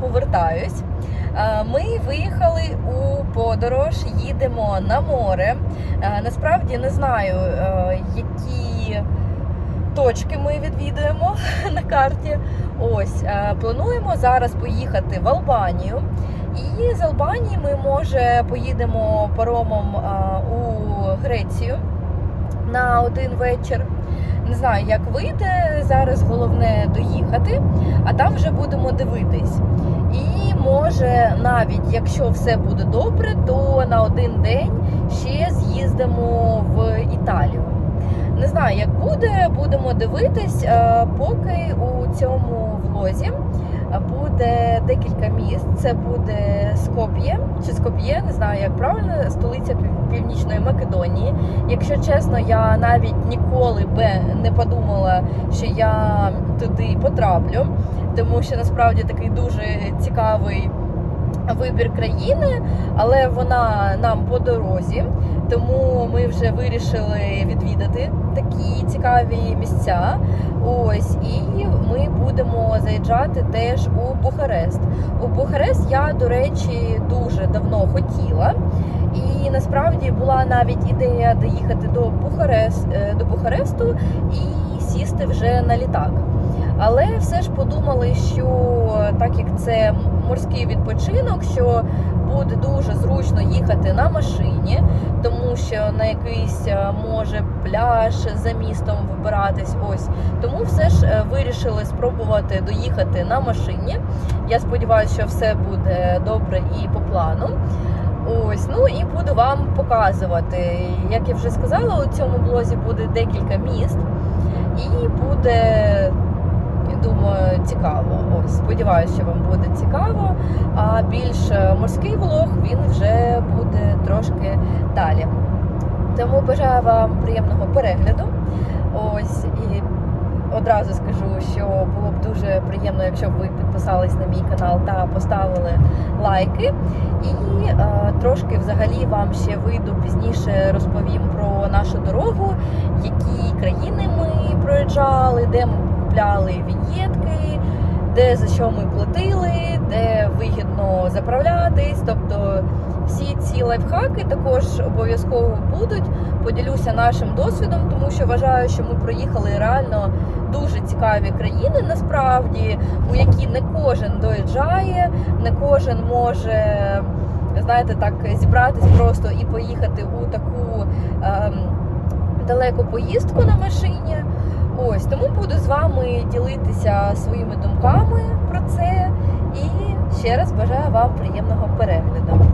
повертаюсь. Е, Ми виїхали у подорож, їдемо на море. Е, Насправді не знаю, е, які точки ми відвідуємо на карті. Ось плануємо зараз поїхати в Албанію. І з Албанії ми може поїдемо паромом у Грецію на один вечір. Не знаю, як вийде. Зараз головне доїхати, а там вже будемо дивитись. І може, навіть якщо все буде добре, то на один день ще з'їздимо в Італію. Не знаю, як буде, будемо дивитись. Е, Поки у цьому влозі буде декілька міст. Це буде Скоп'є чи Скоп'є, не знаю, як правильно, столиця Пів- Північної Македонії. Якщо чесно, я навіть ніколи би не подумала, що я туди потраплю, тому що насправді такий дуже цікавий вибір країни, але вона нам по дорозі. Тому ми вже вирішили відвідати такі цікаві місця. Ось і ми будемо заїжджати теж у Бухарест. У Бухарест я, до речі, дуже давно хотіла. І насправді була навіть ідея доїхати до Бухарест, е, до Бухаресту і сісти вже на літак. Але все ж подумали, що так як це морський відпочинок, що буде дуже зручно їхати на машині, тому що на якийсь е, може пляж за містом вибиратись. Ось тому все ж е, вирішили спробувати доїхати на машині. Я сподіваюся, що все буде добре і по плану. Ось, ну і буду вам показувати. Як я вже сказала, у цьому блозі буде декілька міст, і буде, думаю, цікаво. Ось, сподіваюся, що вам буде цікаво. А більш е, морський влог він вже буде трошки далі. Тому бажаю вам приємного перегляду. Ось і одразу скажу, що було б дуже приємно, якщо б ви підписались на мій канал та поставили лайки. І е, трошки взагалі вам ще вийду пізніше розповім про нашу дорогу, які країни ми проїжджали, де ми купляли віньєтки, де за що ми платили, де вигідно заправлятись. Тобто всі ці лайфхаки також обов'язково будуть. Поділюся нашим досвідом, тому що вважаю, що ми проїхали реально дуже цікаві країни, насправді, у які не кожен доїжджає, не кожен може, знаєте, так зібратись просто і поїхати у таку ем, далеку поїздку на машині. Ось тому буду з вами ділитися своїми думками про це. І ще раз бажаю вам приємного перегляду.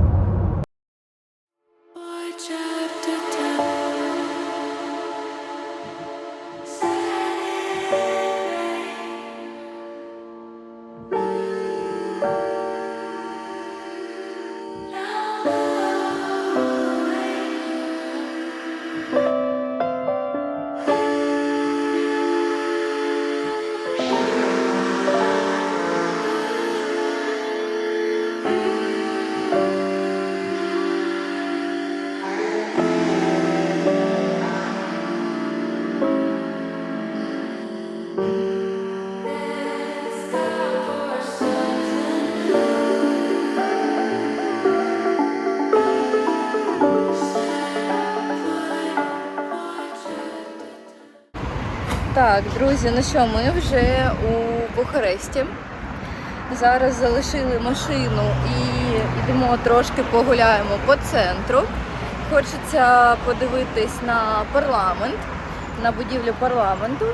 Так, друзі, ну що, ми вже у Бухаресті. Зараз залишили машину і йдемо трошки погуляємо по центру. Хочеться подивитись на парламент, на будівлю парламенту.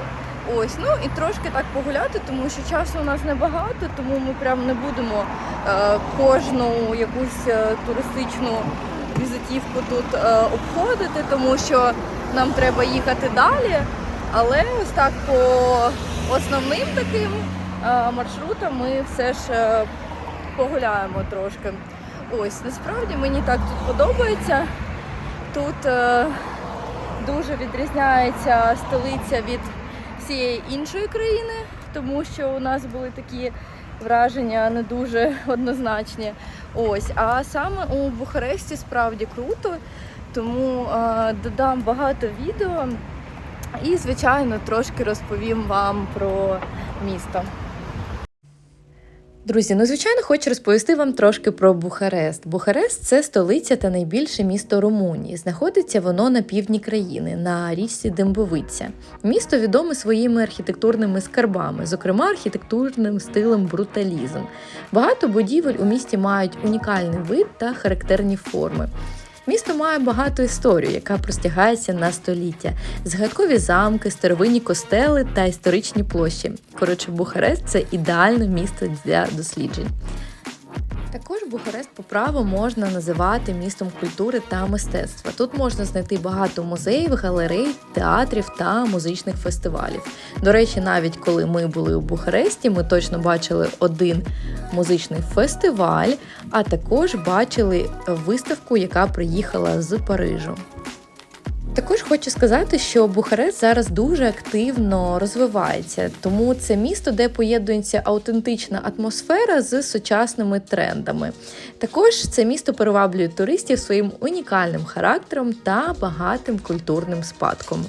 Ось, ну і трошки так погуляти, тому що часу у нас небагато, тому ми прям не будемо е, кожну якусь е, туристичну візитівку тут е, обходити, тому що нам треба їхати далі. Але ось так по основним таким е, маршрутам ми все ж е, погуляємо трошки. Ось, насправді мені так тут подобається. Тут е, дуже відрізняється столиця від всієї іншої країни, тому що у нас були такі враження не дуже однозначні. Ось, а саме у Бухаресті справді круто, тому додам багато відео І, звичайно, трошки розповім вам про місто. Друзі, ну звичайно, хочу розповісти вам трошки про Бухарест. Бухарест це столиця та найбільше місто Румунії. Знаходиться воно на півдні країни, на річці Дембовиця. Місто відоме своїми архітектурними скарбами, зокрема архітектурним стилем бруталізм. Багато будівель у місті мають унікальний вид та характерні форми. Місто має багату історію, яка простягається на століття: згадкові замки, старовинні костели та історичні площі. Коротше, Бухарест це ідеальне місто для досліджень. Також Бухарест по праву можна називати містом культури та мистецтва. Тут можна знайти багато музеїв, галерей, театрів та музичних фестивалів. До речі, навіть коли ми були у Бухаресті, ми точно бачили один музичний фестиваль, а також бачили виставку, яка приїхала з Парижу. Також хочу сказати, що Бухарест зараз дуже активно розвивається, тому це місто, де поєднується аутентична атмосфера з сучасними трендами. Також це місто приваблює туристів своїм унікальним характером та багатим культурним спадком.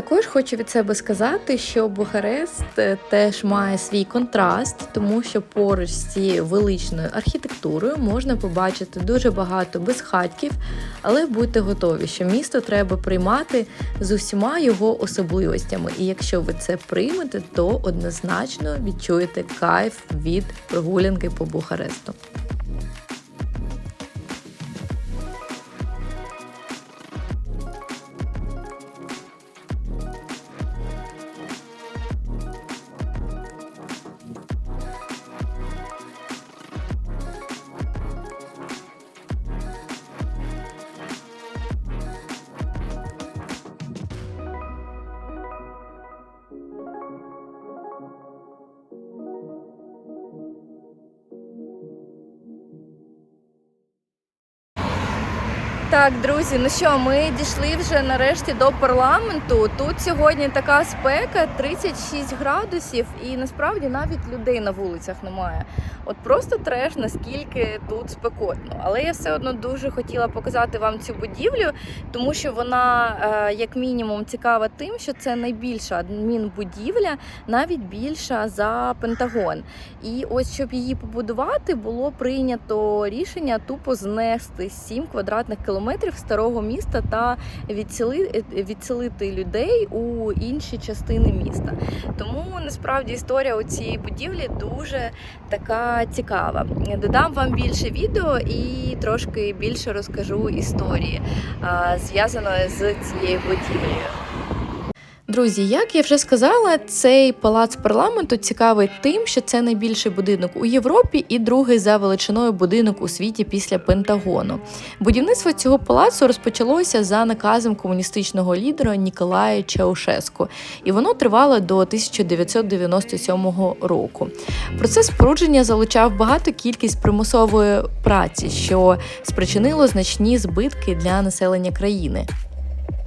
Також хочу від себе сказати, що Бухарест е, теж має свій контраст, тому що поруч з цією величною архітектурою можна побачити дуже багато безхатків, але будьте готові, що місто треба приймати з усіма його особливостями. І якщо ви це приймете, то однозначно відчуєте кайф від прогулянки по Бухаресту. Так, друзі, ну що, ми дійшли вже нарешті до парламенту. Тут сьогодні така спека 36 градусів, і насправді навіть людей на вулицях немає. От просто треш, наскільки тут спекотно. Але я все одно дуже хотіла показати вам цю будівлю, тому що вона, е, як мінімум, цікава тим, що це найбільша адмінбудівля, навіть більша за Пентагон. І ось щоб її побудувати, було прийнято рішення тупо знести 7 квадратних кілометрів старого міста та відсіли, відсілити людей у інші частини міста. Тому насправді історія у цій будівлі дуже така цікава. Додам вам більше відео і трошки більше розкажу історії, зв'язаної з цією будівлею. Друзі, як я вже сказала, цей палац парламенту цікавий тим, що це найбільший будинок у Європі і другий за величиною будинок у світі після Пентагону. Будівництво цього палацу розпочалося за наказом комуністичного лідера Ніколая Чаушеску, і воно тривало до 1997 року. Процес спорудження залучав багату кількість примусової праці, що спричинило значні збитки для населення країни.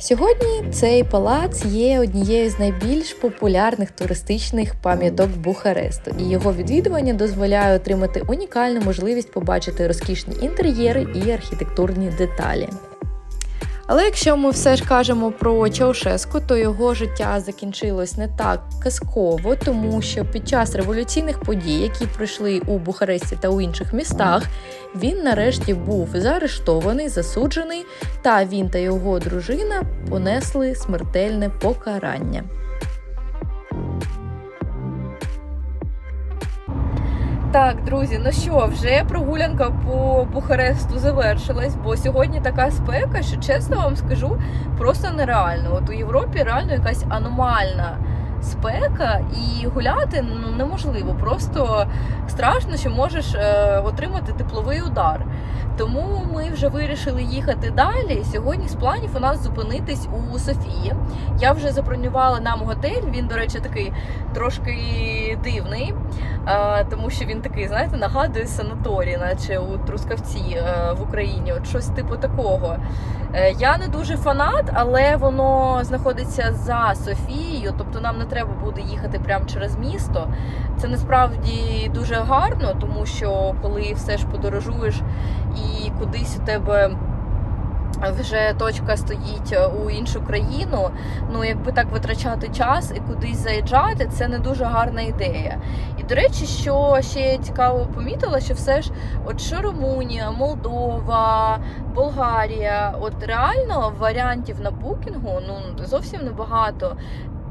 Сьогодні цей палац є однією з найбільш популярних туристичних пам'яток Бухаресту, і його відвідування дозволяє отримати унікальну можливість побачити розкішні інтер'єри і архітектурні деталі. Але якщо ми все ж кажемо про Чаушеску, то його життя закінчилось не так казково, тому що під час революційних подій, які пройшли у Бухаресті та у інших містах, він нарешті був заарештований, засуджений, та він та його дружина понесли смертельне покарання. Так, друзі, ну що, вже прогулянка по Бухаресту завершилась, бо сьогодні така спека, що чесно вам скажу, просто нереально. От у Європі реально якась аномальна спека, і гуляти ну неможливо. Просто страшно, що можеш е, отримати тепловий удар. Тому ми вже вирішили їхати далі. Сьогодні з планів у нас зупинитись у Софії. Я вже забронювала нам готель. Він, до речі, такий трошки дивний, е, тому що він такий, знаєте, нагадує санаторій, наче у Трускавці е, в Україні. От щось типу такого. Я не дуже фанат, але воно знаходиться за Софією, тобто нам не треба буде їхати прямо через місто. Це насправді дуже гарно, тому що коли все ж подорожуєш і кудись у тебе вже точка стоїть у іншу країну. Ну, якби так витрачати час і кудись заїжджати, це не дуже гарна ідея. І до речі, що ще я цікаво помітила, що все ж, от що Румунія, Молдова, Болгарія, от реально варіантів на букінгу ну зовсім небагато.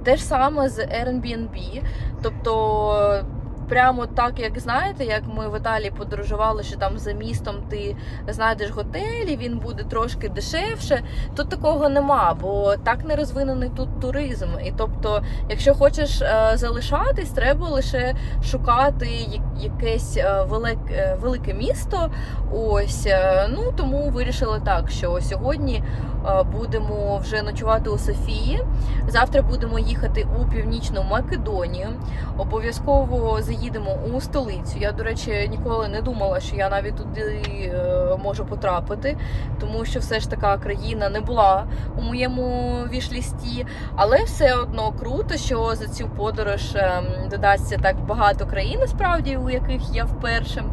Те ж саме з Airbnb. Тобто, прямо так, як знаєте, як ми в Італії подорожували, що там за містом ти знайдеш готель, і він буде трошки дешевше. Тут такого нема, бо так не розвинений тут туризм. І тобто, якщо хочеш е, залишатись, треба лише шукати якесь е, велике, велике місто. Ось е, ну тому вирішили так, що сьогодні будемо вже ночувати у Софії. Завтра будемо їхати у північну Македонію. Обов'язково заїдемо у столицю. Я, до речі, ніколи не думала, що я навіть туди е, можу потрапити, тому що все ж така країна не була у моєму вішлісті. Але все одно круто, що за цю подорож ем, додасться так багато країн, насправді, у яких я вперше.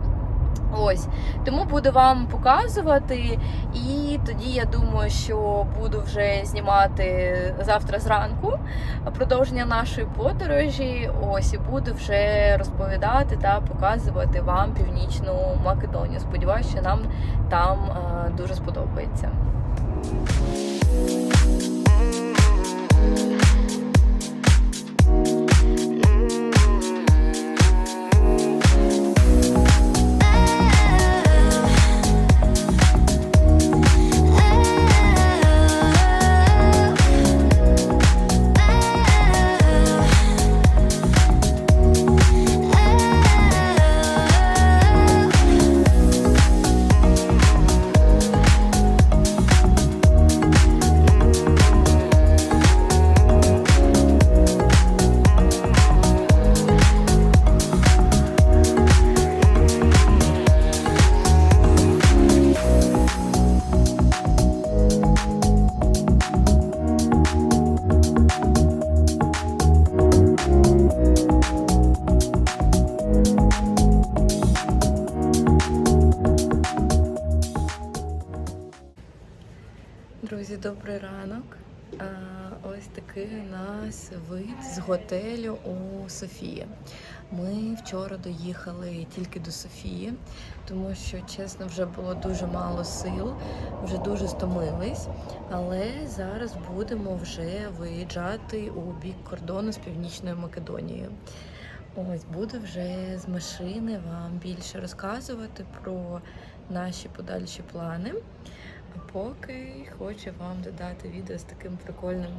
Ось тому буду вам показувати, і тоді я думаю, що буду вже знімати завтра зранку продовження нашої подорожі. Ось і буду вже розповідати та показувати вам північну Македонію. Сподіваюся, що нам там е, дуже сподобається. У нас вид з готелю у Софії. Ми вчора доїхали тільки до Софії, тому що, чесно, вже було дуже мало сил, вже дуже стомились. Але зараз будемо вже виїжджати у бік кордону з Північною Македонією. Ось буду вже з машини вам більше розказувати про наші подальші плани. А поки хочу вам додати відео з таким прикольним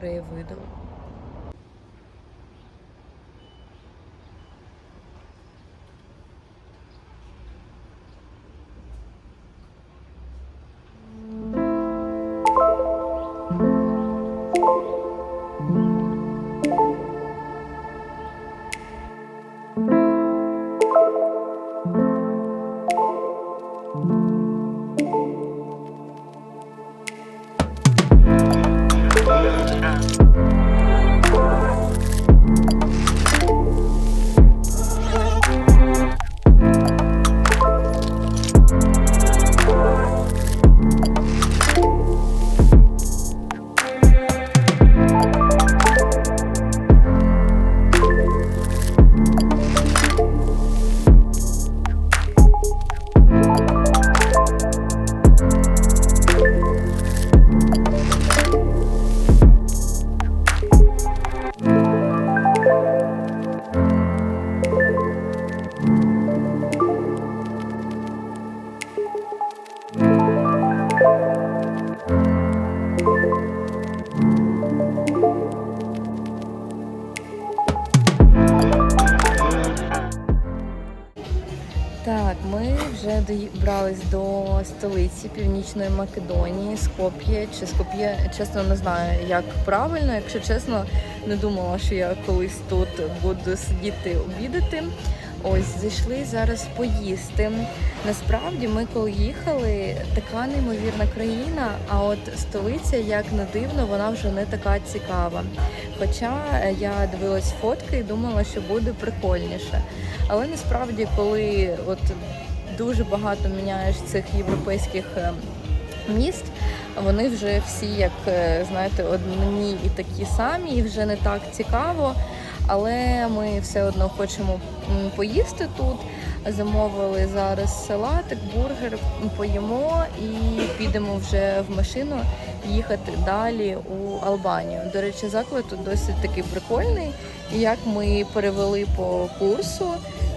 краєвидом. Так, ми вже добрались до столиці Північної Македонії, Скоп'є чи Скоп'є, чесно не знаю, як правильно. Якщо чесно, не думала, що я колись тут буду сидіти обідати. Ось зайшли зараз поїсти. Насправді, ми коли їхали, така неймовірна країна. А от столиця, як не дивно, вона вже не така цікава. Хоча я дивилась фотки і думала, що буде прикольніше. Але насправді, коли от дуже багато міняєш цих європейських е, міст, Вони вже всі, як е, знаєте, одні і такі самі, і вже не так цікаво. Але ми все одно хочемо поїсти тут. Замовили зараз салатик, бургер, поїмо і підемо вже в машину їхати далі у Албанію. До речі, заклад тут досить такий прикольний. І як ми перевели по курсу,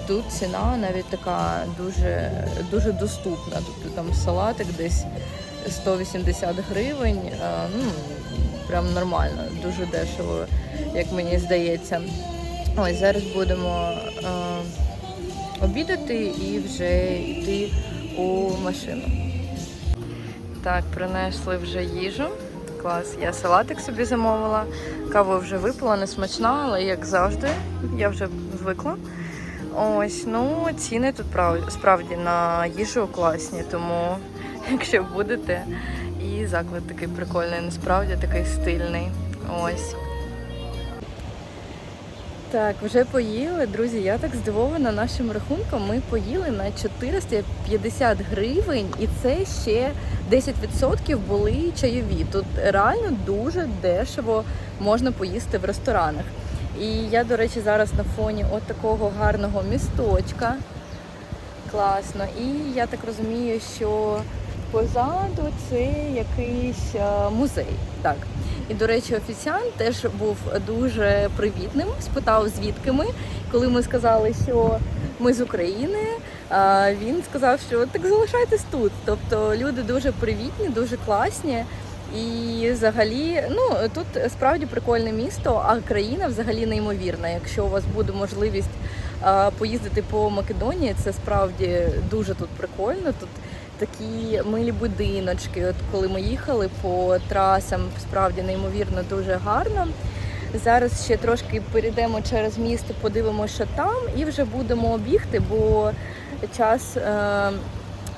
тут ціна навіть така дуже, дуже доступна. Тобто там салатик десь 180 гривень. Ну, прям нормально, дуже дешево, як мені здається. Ось зараз будемо обідати і вже йти у машину. Так, принесли вже їжу. Клас. Я салатик собі замовила. Каву вже випила, не смачна, але як завжди, я вже звикла. Ось, ну ціни тут прав- справді на їжу класні, тому якщо будете, і заклад такий прикольний, насправді такий стильний. Ось. Так, вже поїли, друзі. Я так здивована нашим рахунком. Ми поїли на 450 гривень, і це ще 10% були чайові. Тут реально дуже дешево можна поїсти в ресторанах. І я, до речі, зараз на фоні от такого гарного місточка. Класно. І я так розумію, що позаду це якийсь е, музей. Так. І, до речі, офіціант теж був дуже привітним, спитав, звідки ми. Коли ми сказали, що ми з України, він сказав, що так залишайтесь тут. Тобто люди дуже привітні, дуже класні. І взагалі, ну тут справді прикольне місто, а країна взагалі неймовірна. Якщо у вас буде можливість поїздити по Македонії, це справді дуже тут прикольно. Тут такі милі будиночки. От коли ми їхали по трасам, справді неймовірно дуже гарно. Зараз ще трошки перейдемо через місто, подивимося, що там, і вже будемо бігти, бо час е,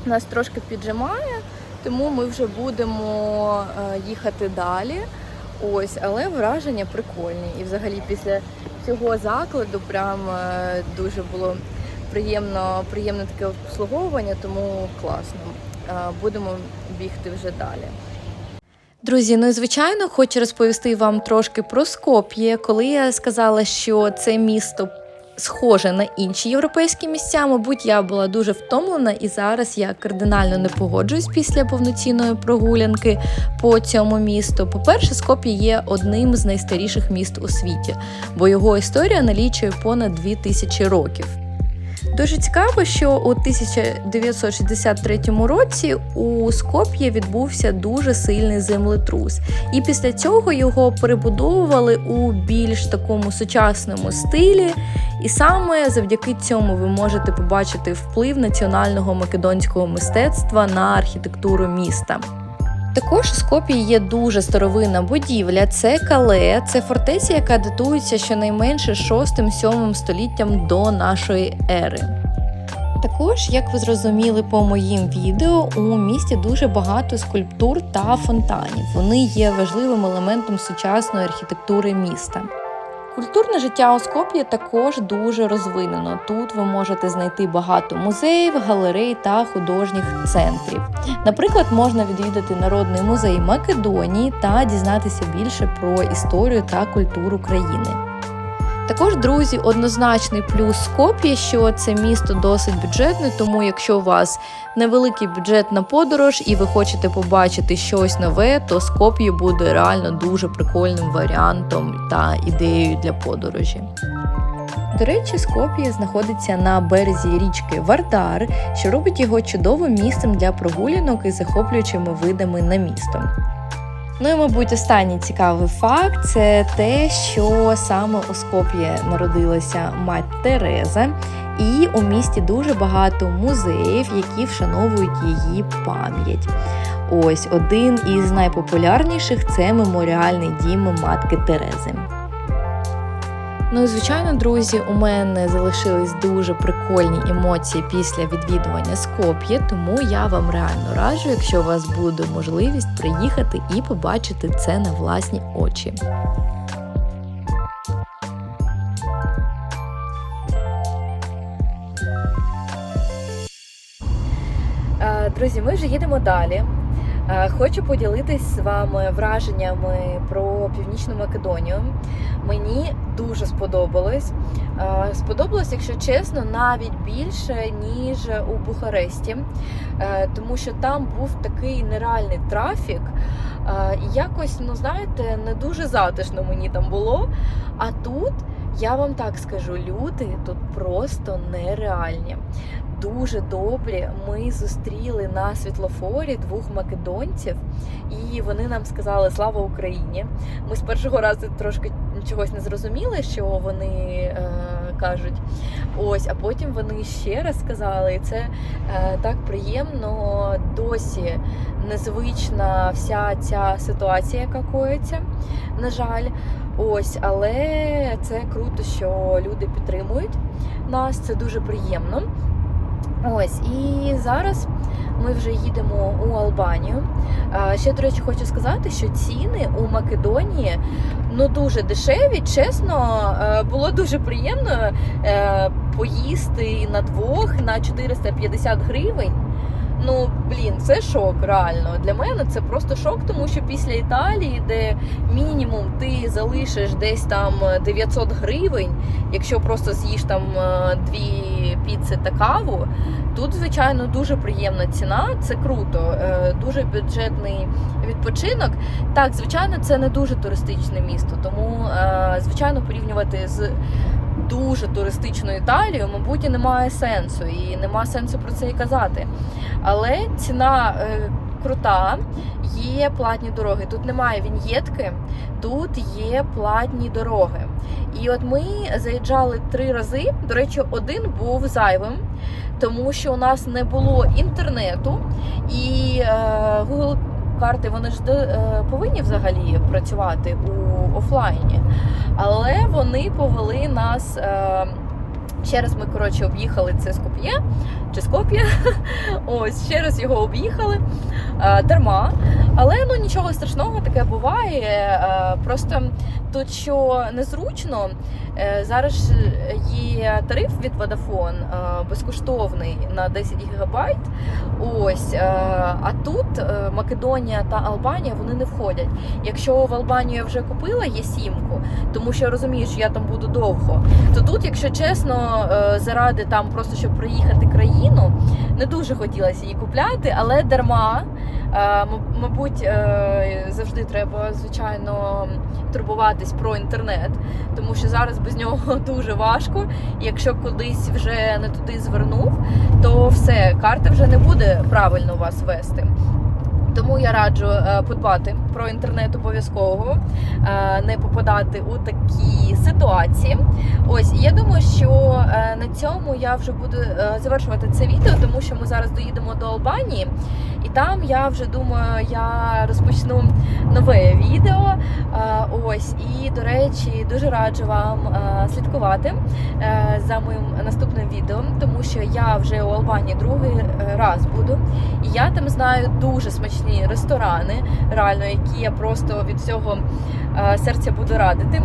нас трошки піджимає, тому ми вже будемо е, їхати далі. Ось, але враження прикольні. І взагалі після цього закладу прям е, дуже було приємно, приємне таке обслуговування, тому класно. Е, Будемо бігти вже далі. Друзі, ну і звичайно, хочу розповісти вам трошки про Скоп'є. Коли я сказала, що це місто схоже на інші європейські місця, мабуть, я була дуже втомлена, і зараз я кардинально не погоджуюсь після повноцінної прогулянки по цьому місту. По-перше, Скоп'є є одним з найстаріших міст у світі, бо його історія налічує понад 2000 років. Дуже цікаво, що у 1963 році у Скоп'є відбувся дуже сильний землетрус, і після цього його перебудовували у більш такому сучасному стилі. І саме завдяки цьому ви можете побачити вплив національного македонського мистецтва на архітектуру міста. Також у Скопії є дуже старовинна будівля. Це кале, це фортеця, яка датується щонайменше 6-7 століттям до нашої ери. Також, як ви зрозуміли по моїм відео, у місті дуже багато скульптур та фонтанів. Вони є важливим елементом сучасної архітектури міста. Культурне життя у Скоп'ї також дуже розвинено. Тут ви можете знайти багато музеїв, галерей та художніх центрів. Наприклад, можна відвідати Народний музей Македонії та дізнатися більше про історію та культуру країни. Також, друзі, однозначний плюс Скоп'є, що це місто досить бюджетне, тому якщо у вас невеликий бюджет на подорож і ви хочете побачити щось нове, то Скоп'є буде реально дуже прикольним варіантом та ідеєю для подорожі. До речі, Скоп'є знаходиться на березі річки Вардар, що робить його чудовим місцем для прогулянок і захоплюючими видами на місто. Ну і, мабуть, останній цікавий факт це те, що саме у Скоп'є народилася мать Тереза, і у місті дуже багато музеїв, які вшановують її пам'ять. Ось один із найпопулярніших це меморіальний дім матки Терези. Ну і звичайно, друзі, у мене залишились дуже прикольні емоції після відвідування Скоп'є, тому я вам реально раджу, якщо у вас буде можливість приїхати і побачити це на власні очі. Е, Друзі, ми вже їдемо далі. Е, Хочу поділитись з вами враженнями про Північну Македонію. Мені дуже сподобалось. Е, Сподобалось, якщо чесно, навіть більше ніж у Бухаресті, Е, тому що там був такий нереальний трафік. Якось, ну знаєте, не дуже затишно мені там було. А тут я вам так скажу, люди тут просто нереальні. Дуже добрі. Ми зустріли на світлофорі двох македонців, і вони нам сказали Слава Україні. Ми з першого разу трошки чогось не зрозуміли, що вони е, кажуть. Ось, а потім вони ще раз сказали, і це е, так приємно. Досі незвична вся ця ситуація, яка коїться, на жаль. Ось, але це круто, що люди підтримують нас. Це дуже приємно. Ось, і зараз ми вже їдемо у Албанію. Ще, до речі, хочу сказати, що ціни у Македонії ну дуже дешеві. Чесно, е, було дуже приємно е, поїсти на двох на 450 гривень. Ну, блін, це шок, реально. Для мене це просто шок, тому що після Італії, де мінімум ти залишиш десь там 900 гривень, якщо просто з'їш там е, дві піци та каву, тут, звичайно, дуже приємна ціна, це круто, е, дуже бюджетний відпочинок. Так, звичайно, це не дуже туристичне місто, тому, е, звичайно, порівнювати з дуже туристичною Італією, мабуть, і немає сенсу, і нема сенсу про це і казати. Але ціна е, крута, є платні дороги. Тут немає віньєтки, тут є платні дороги. І от ми заїжджали три рази. До речі, один був зайвим, тому що у нас не було інтернету і е, Google карти вони ж е, повинні взагалі працювати у офлайні. Але вони повели нас. Е, Ще раз ми коротше об'їхали це Скоп'є чи Скоп'є. Ось ще раз його об'їхали е, дарма. Але ну нічого страшного таке буває. Е, просто тут що незручно, е, зараз є тариф від Vodafone е, безкоштовний на 10 гігабайт. Ось, а тут Македонія та Албанія вони не входять. Якщо в Албанію я вже купила є сімку, тому що я розумію, що я там буду довго, то тут, якщо чесно, заради там просто щоб проїхати країну, не дуже хотілося її купляти, але дарма. Е, Мабуть, е, завжди треба, звичайно, турбуватись про інтернет, тому що зараз без нього дуже важко. Якщо кудись вже не туди звернув, то все, карта вже не буде правильно вас вести. Тому я раджу е, подбати про інтернет обов'язково, е, не попадати у такі ситуації. Ось я думаю, що е, на цьому я вже буду завершувати це відео, тому що ми зараз доїдемо до Албанії, і там я вже думаю, я розпочну нове відео. Ось і до речі, дуже раджу вам слідкувати за моїм наступним відео, тому що я вже у Албанії другий раз буду. І я там знаю дуже смачні ресторани, реально, які я просто від всього е, серця буду радити,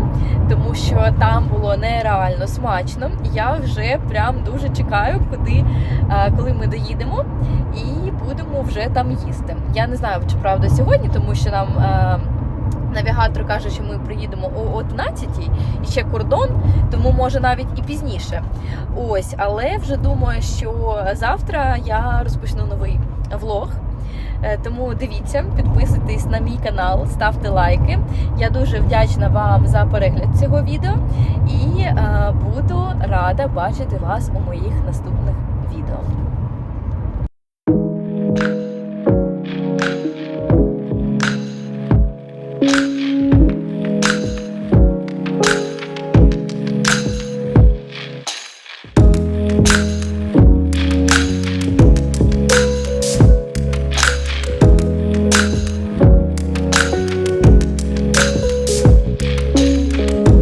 тому що там було нереально смачно. Я вже прям дуже чекаю, куди, е, коли ми доїдемо, і будемо вже там їсти. Я не знаю, чи правда сьогодні, тому що нам. е, Навігатор каже, що ми приїдемо о 11 і ще кордон, тому може навіть і пізніше. Ось, але вже думаю, що завтра я розпочну новий влог. Е, Тому дивіться, підписуйтесь на мій канал, ставте лайки. Я дуже вдячна вам за перегляд цього відео і е, буду рада бачити вас у моїх наступних відео.